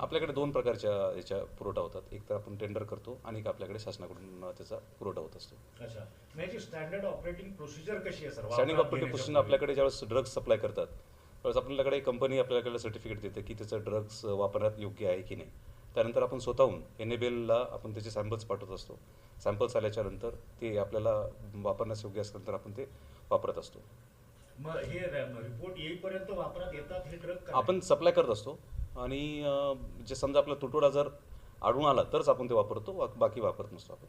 आपल्याकडे दोन प्रकारच्या याच्या पुरवठा होतात. एक तर आपण टेंडर करतो आणि एक आपल्याकडे शासनाकडून त्याचा पुरवठा होत असतो. अच्छा. स्टँडर्ड ऑपरेटिंग प्रोसिजर कशी आहे सर? स्टँडिंग ऑपरेटिव्ह पोझिशन आपल्याकडे ज्यावेळेस ड्रग्ज सप्लाय करतात त्यावेळेस आपल्याकडे कंपनी आपल्याकडे सर्टिफिकेट देते की त्याचं ड्रग्ज वापरण्यात योग्य आहे की नाही. त्यानंतर आपण स्वतःहून एन ला आपण त्याचे सॅम्पल्स पाठवत असतो. सॅम्पल्स आल्याच्यानंतर ते आपल्याला वापरण्यास योग्य असल्यानंतर आपण ते वापरत असतो. मग हे रिपोर्ट येईपर्यंत वापरात येतात हे ड्रग आपण सप्लाय करत असतो. आणि जे समजा आपला तुटवडा जर आढळून आला तरच आपण ते वापरतो बाकी वापरत नसतो आपण.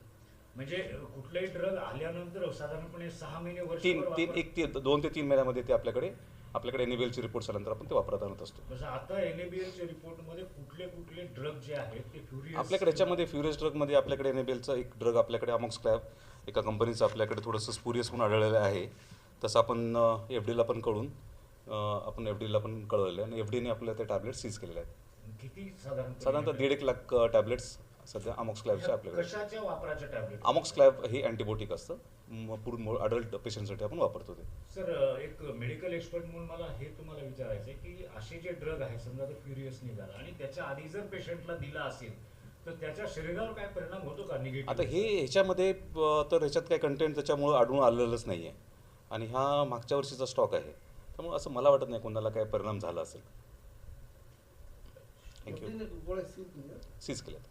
म्हणजे कुठलाही ड्रग आल्यानंतर साधारणपणे सहा महिने वर्ष तीन तीन एक ते दोन ते तीन महिन्यामध्ये ते आपल्याकडे आपल्याकडे एन ची रिपोर्ट आल्यानंतर आपण ते वापरत आणत असतो. आता एनएबीएलच्या रिपोर्टमध्ये कुठले कुठले ड्रग जे आहेत ते फ्युरियस आपल्याकडे याच्यामध्ये फ्युरियस ड्रगमध्ये आपल्याकडे एनेबेलचं एक ड्रग आपल्याकडे अमॉक्स क्लॅब एका कंपनीचं आपल्याकडे थोडंसं स्पुरियस म्हणून आढळलेलं आहे. तसं आपण एफ डीला पण कळून आपण एफ डीला पण कळवलेलं आहे. आणि एफ डीने आपल्या ते टॅबलेट सीज केलेले आहेत. किती साधारण साधारणतः दीड एक लाख टॅबलेट्स सध्या अमॉक्स क्लॅबचे आपल्याकडे अमॉक्स क्लॅब हे अँटीबायोटिक असतं. पूर्ण अडल्ट पेशंटसाठी आपण वापरतो ते. सर एक मेडिकल एक्सपर्ट म्हणून मला हे तुम्हाला विचारायचं की असे जे ड्रग आहे समजा तर फ्युरियस निघाला आणि त्याच्या आधी जर पेशंटला दिला असेल तर त्याच्या शरीरावर काय परिणाम होतो का निगेटिव्ह आता हे ह्याच्यामध्ये तर ह्याच्यात काही कंटेंट त्याच्यामुळं आढळून आलेलंच नाही आहे आणि हा मागच्या वर्षीचा स्टॉक आहे. त्यामुळे असं मला वाटत नाही कोणाला काय परिणाम झाला असेल. थँक्यू सीज केल्यात.